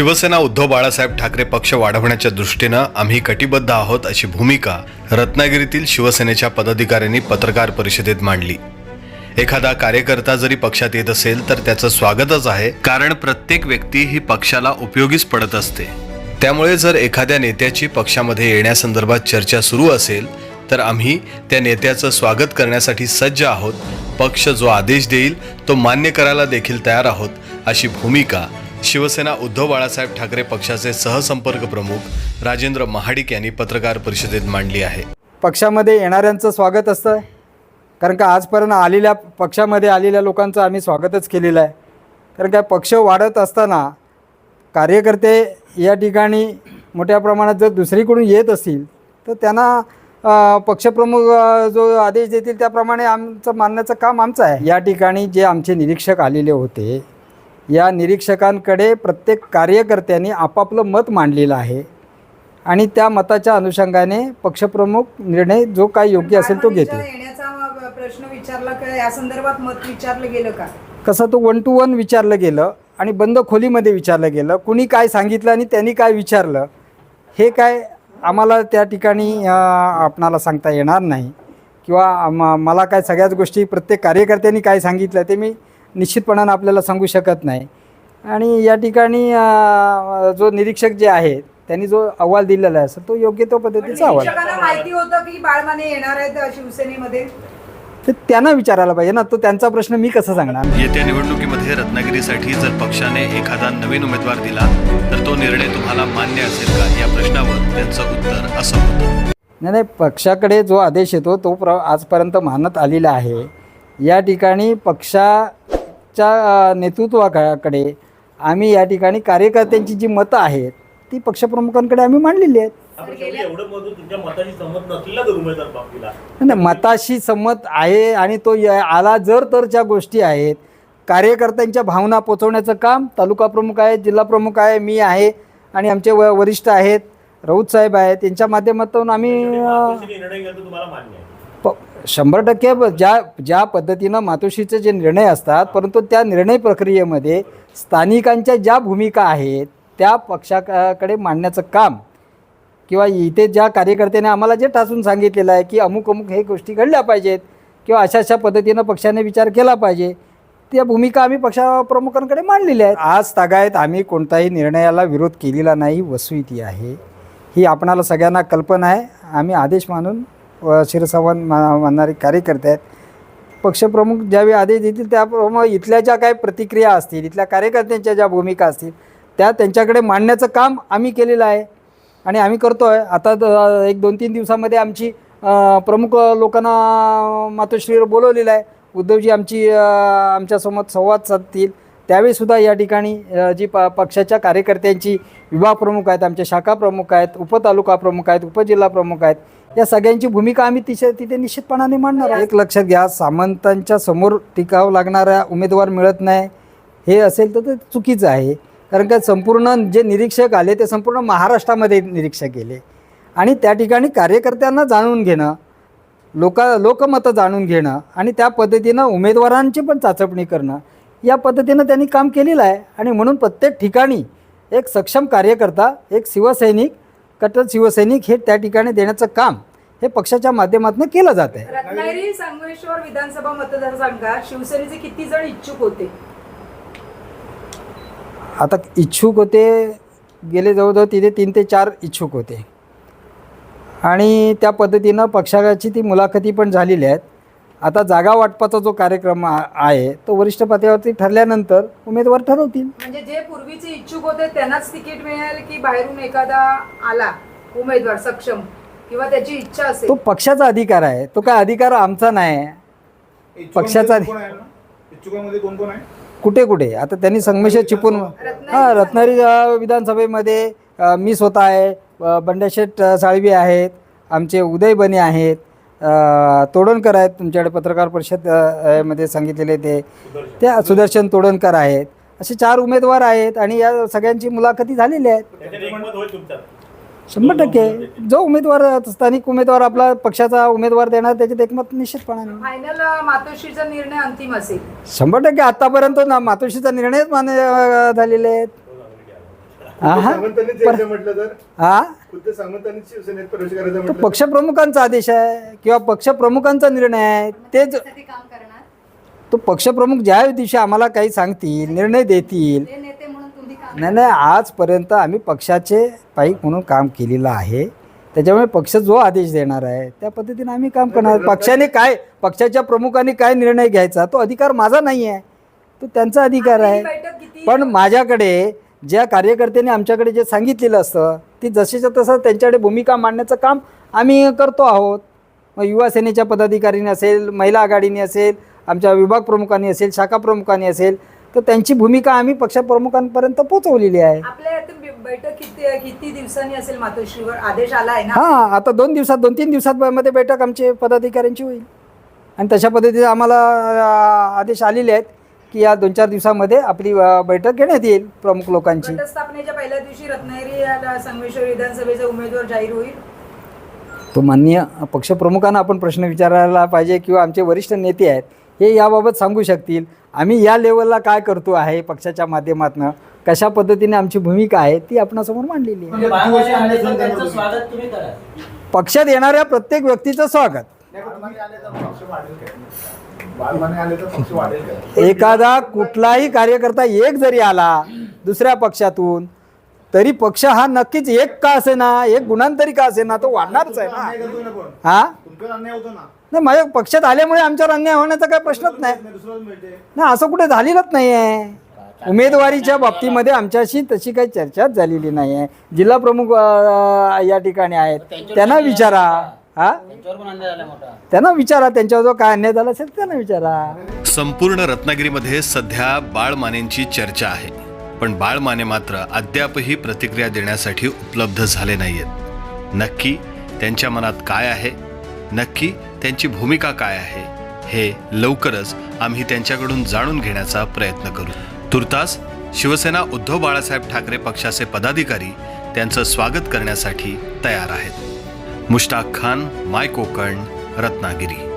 शिवसेना उद्धव बाळासाहेब ठाकरे पक्ष वाढवण्याच्या दृष्टीनं आम्ही कटिबद्ध आहोत अशी भूमिका रत्नागिरीतील शिवसेनेच्या पदाधिकाऱ्यांनी पत्रकार परिषदेत मांडली. एखादा कार्यकर्ता जरी पक्षात येत असेल तर त्याचं स्वागतच आहे. कारण प्रत्येक व्यक्ती ही पक्षाला उपयोगीच पडत असते. त्यामुळे जर एखाद्या नेत्याची पक्षामध्ये येण्यासंदर्भात चर्चा सुरू असेल तर आम्ही त्या नेत्याचं स्वागत करण्यासाठी सज्ज आहोत. पक्ष जो आदेश देईल तो मान्य करायला देखील तयार आहोत अशी भूमिका शिवसेना उद्धव बाळासाहेब ठाकरे पक्षाचे सहसंपर्क प्रमुख राजेंद्र महाडिक यांनी पत्रकार परिषदेत मांडली आहे. पक्षामध्ये येणाऱ्यांचं स्वागत असतं. कारण का आजपर्यंत आलेल्या पक्षामध्ये आलेल्या लोकांचं आम्ही स्वागतच केलेलं आहे. कारण काय पक्ष वाढत असताना कार्यकर्ते या ठिकाणी मोठ्या प्रमाणात जर दुसरीकडून येत असतील तर त्यांना पक्षप्रमुख जो आदेश देतील त्याप्रमाणे आमचं मानण्याचं काम आमचं आहे. या ठिकाणी जे आमचे निरीक्षक आलेले होते या निरीक्षकांकडे प्रत्येक कार्यकर्त्यांनी आपापलं मत मांडलेलं आहे. आणि त्या मताच्या अनुषंगाने पक्षप्रमुख निर्णय जो काय योग्य असेल तो घेतील. येण्याचा प्रश्न विचारला का? या संदर्भात मत विचारलं गेलं का? कसं तो वन टू वन विचारलं गेलं आणि बंद खोलीमध्ये विचारलं गेलं. कुणी काय सांगितलं आणि त्यांनी काय विचारलं? हे काय आम्हाला त्या ठिकाणी अं, आपणाला सांगता येणार नाही. किंवा मला काय सगळ्याच गोष्टी प्रत्येक कार्यकर्त्यांनी काय सांगितलं ते मी निश्चितपणानं आपल्याला सांगू शकत नाही. आणि या ठिकाणी जो निरीक्षक जे आहेत त्यांनी जो अहवाल दिलेला आहे तो योग्य तो पद्धतीचा अहवाल आहे. माहिती होतं की बाळमाने येणार आहेत शिवसेनेमध्ये? ते त्यांना विचारायला पाहिजे ना तो त्यांचा प्रश्न मी कसं सांगणार? येत्या निवडणुकीमध्ये रत्नागिरीसाठी जर पक्षाने एखादा नवीन उमेदवार दिला तर तो निर्णय तुम्हाला मान्य असेल का? या प्रश्नावर त्यांचं उत्तर असं होतं. नाही नाही पक्षाकडे जो आदेश येतो तो प्र आजपर्यंत मानत आलेला आहे. या ठिकाणी पक्षाच्या अ, नेतृत्वाकडे आम्ही या ठिकाणी कार्यकर्त्यांची जी मतं आहेत ती पक्षप्रमुखांकडे आम्ही मांडलेली आहेत. नाही मताशी संमत आहे आणि तो आला जर तरच्या गोष्टी आहेत कार्यकर्त्यांच्या भावना पोचवण्याचं काम तालुका प्रमुख आहे जिल्हा प्रमुख आहे मी आहे आणि आमचे व वरिष्ठ आहेत राऊत साहेब आहेत त्यांच्या माध्यमातून आम्ही शंभर टक्के ब- ज्या ज्या पद्धतीनं मातोश्रीचे जे निर्णय असतात परंतु त्या निर्णय प्रक्रियेमध्ये स्थानिकांच्या ज्या भूमिका आहेत त्या पक्षाकडे मांडण्याचं काम किंवा इथे ज्या कार्यकर्त्याने आम्हाला जे ठासून सांगितलेलं आहे की अमुक अमुक हे गोष्टी घडल्या पाहिजेत किंवा अशा अशा पद्धतीनं पक्षाने विचार केला पाहिजे त्या भूमिका आम्ही पक्षप्रमुखांकडे मांडलेल्या आहेत. आज तागायत आम्ही कोणताही निर्णयाला विरोध केलेला नाही वसुईती आहे. ही आपणाला सगळ्यांना कल्पना आहे. आम्ही आदेश मानून व मा मानणारे कार्यकर्ते आहेत. पक्षप्रमुख ज्यावेळी आदेश देतील त्याप्रमाणे इथल्या ज्या काही प्रतिक्रिया असतील इथल्या कार्यकर्त्यांच्या ज्या भूमिका असतील त्या त्यांच्याकडे मांडण्याचं काम आम्ही केलेलं आहे आणि आम्ही करतो आहे आता एक दोन तीन दिवसामध्ये आमची प्रमुख लोकांना मातोश्रीवर बोलवलेलं आहे. उद्धवजी आमची आमच्यासोबत संवाद साधतील. त्यावेळीसुद्धा या ठिकाणी जी प पक्षाच्या कार्यकर्त्यांची विभाग प्रमुख आहेत आमच्या शाखा प्रमुख आहेत उपतालुका प्रमुख आहेत उपजिल्हा प्रमुख आहेत या सगळ्यांची भूमिका आम्ही तिथे तिथे निश्चितपणाने मांडणार आहे. एक लक्षात घ्या सामंतांच्या समोर टिकावं लागणारा उमेदवार मिळत नाही हे असेल तर ते चुकीचं आहे. कारण का संपूर्ण जे निरीक्षक आले ते संपूर्ण महाराष्ट्रामध्ये निरीक्षक गेले. आणि त्या ठिकाणी कार्यकर्त्यांना जाणून घेणं लोका लोकमतं जाणून घेणं आणि त्या पद्धतीनं उमेदवारांची पण चाचपणी करणं या पद्धतीनं त्यांनी काम केलेलं आहे. आणि म्हणून प्रत्येक ठिकाणी एक सक्षम कार्यकर्ता एक शिवसैनिक कट्टर शिवसैनिक हे त्या ठिकाणी देण्याचं काम हे पक्षाच्या माध्यमातून केलं जात आहे. रत्नागिरी संगमेश्वर विधानसभा मतदारसंघात शिवसेनेचे किती जण इच्छुक होते? आता इच्छुक होते गेले जवळजवळ तिथे तीन ते चार इच्छुक होते. आणि त्या पद्धतीनं पक्षाची ती मुलाखती पण झालेली आहेत. आता जागा वाटपाचा जो कार्यक्रम आहे तो वरिष्ठ पातळीवरती ठरल्यानंतर उमेदवार ठरवतील. म्हणजे जे पूर्वीचे इच्छुक होते त्यांनाच तिकीट मिळेल की बाहेरून एखादा आला उमेदवार सक्षम किंवा त्याची इच्छा असेल? तो पक्षाचा अधिकार आहे. तो काय अधिकार आमचा नाही. पक्षाचा कोण आहे ना? इच्छुकांमध्ये कोण कोण आहे? कुठे कुठे? आता त्यांनी संगमेश्वर चिपून हां रत्नागिरी विधानसभेमध्ये मी स्वतः आहे. बंड्याशेठ अ, साळवी आहेत. आमचे उदय बने आहेत. तोडणकर आहेत तुमच्याकडे पत्रकार परिषदमध्ये सांगितलेले ते. त्या सुदर्शन तोडणकर आहेत. असे चार उमेदवार आहेत आणि या सगळ्यांची मुलाखती झालेली आहेत. शंभर टक्के. जो उमेदवार स्थानिक उमेदवार आपला पक्षाचा उमेदवार देणार त्याच्यात एकमत निश्चितपणाने मातोश्रीचा निर्णय अंतिम असेल. शंभर टक्के आतापर्यंत ना मातोश्रीचा निर्णयच मान्य झालेले आहेत. म्हटलं पक्षप्रमुखांचा आदेश आहे किंवा पक्षप्रमुखांचा निर्णय आहे तेच त्यासाठी काम करणार? तो पक्षप्रमुख ज्या दिवशी आम्हाला काही सांगतील निर्णय देतील. ते नेते म्हणून तुम्ही काम नाही नाही आजपर्यंत आम्ही पक्षाचे पाईक म्हणून काम केलेलं आहे. त्याच्यामुळे पक्ष जो आदेश देणार आहे त्या पद्धतीने आम्ही काम करणार. पक्षाने काय पक्षाच्या प्रमुखांनी काय निर्णय घ्यायचा तो अधिकार माझा नाही आहे तो त्यांचा अधिकार आहे. पण माझ्याकडे ज्या कार्यकर्त्यांनी आमच्याकडे जे सांगितलेलं असतं ती जशीच्या तसं त्यांच्याकडे भूमिका मांडण्याचं काम आम्ही करतो आहोत. मग युवा सेनेच्या पदाधिकाऱ्यांनी असेल महिला आघाडीने असेल आमच्या विभाग प्रमुखांनी असेल शाखा प्रमुखांनी असेल तर त्यांची भूमिका आम्ही पक्षप्रमुखांपर्यंत पोहोचवलेली आहे. बैठक किती किती दिवसांनी असेल मातोश्रीवर? आदेश आला आहे ना? हां आता दोन दिवसात दोन तीन दिवसात मध्ये बैठक आमची पदाधिकाऱ्यांची होईल. आणि तशा पद्धतीने आम्हाला आदेश आलेले आहेत. की या दोन चार दिवसामध्ये आपली बैठक घेण्यात येईल प्रमुख लोकांची. घटस्थापनेच्या पहिल्या दिवशी रत्नागिरी या संगमेश्वर विधानसभेचा उमेदवार जाहीर होईल. तो माननीय पक्षप्रमुखांना आपण प्रश्न विचारायला पाहिजे किंवा आमचे वरिष्ठ नेते आहेत हे याबाबत सांगू शकतील. आम्ही या लेवलला काय करतो आहे पक्षाच्या माध्यमातून? कशा पद्धतीने आमची भूमिका आहे ती आपणासमोर मांडलेली आहे. करा. पक्षात येणाऱ्या प्रत्येक व्यक्तीचं स्वागत. बाळमाने आले तर पक्ष वाढेल काय बाळमाने आले तर पक्ष वाढेल काय एखादा कुठलाही कार्यकर्ता एक जरी आला दुसऱ्या पक्षातून तरी पक्ष हा नक्कीच एक का असेना एक गुणांतरी का असेना तो वाढणारच आहे ना. ना हा? ना. नाही माझ्या पक्षात आल्यामुळे आमच्यावर अन्याय होण्याचा काही प्रश्नच नाही. नाही असं कुठे झालेलंच नाही आहे उमेदवारीच्या बाबतीमध्ये आमच्याशी तशी काही चर्चाच झालेली नाही आहे जिल्हा प्रमुख या ठिकाणी आहेत. त्यांना विचारा. हा? त्यांना विचारा त्यांच्यावर जो काय अन्याय झाला असेल त्यांना विचारा. संपूर्ण रत्नागिरीमध्ये सध्या बाळ मानेंची चर्चा आहे. पण बाळ माने मात्र अद्यापही प्रतिक्रिया देण्यासाठी उपलब्ध झाले नाहीयेत. नक्की त्यांच्या मनात काय आहे? नक्की त्यांची भूमिका काय आहे? हे लवकरच आम्ही त्यांच्याकडून जाणून घेण्याचा प्रयत्न करू. तुर्तास शिवसेना उद्धव बाळासाहेब ठाकरे पक्षाचे पदाधिकारी त्यांचं स्वागत करण्यासाठी तयार आहेत. मुश्ताक खान माय कोकण रत्नागिरी।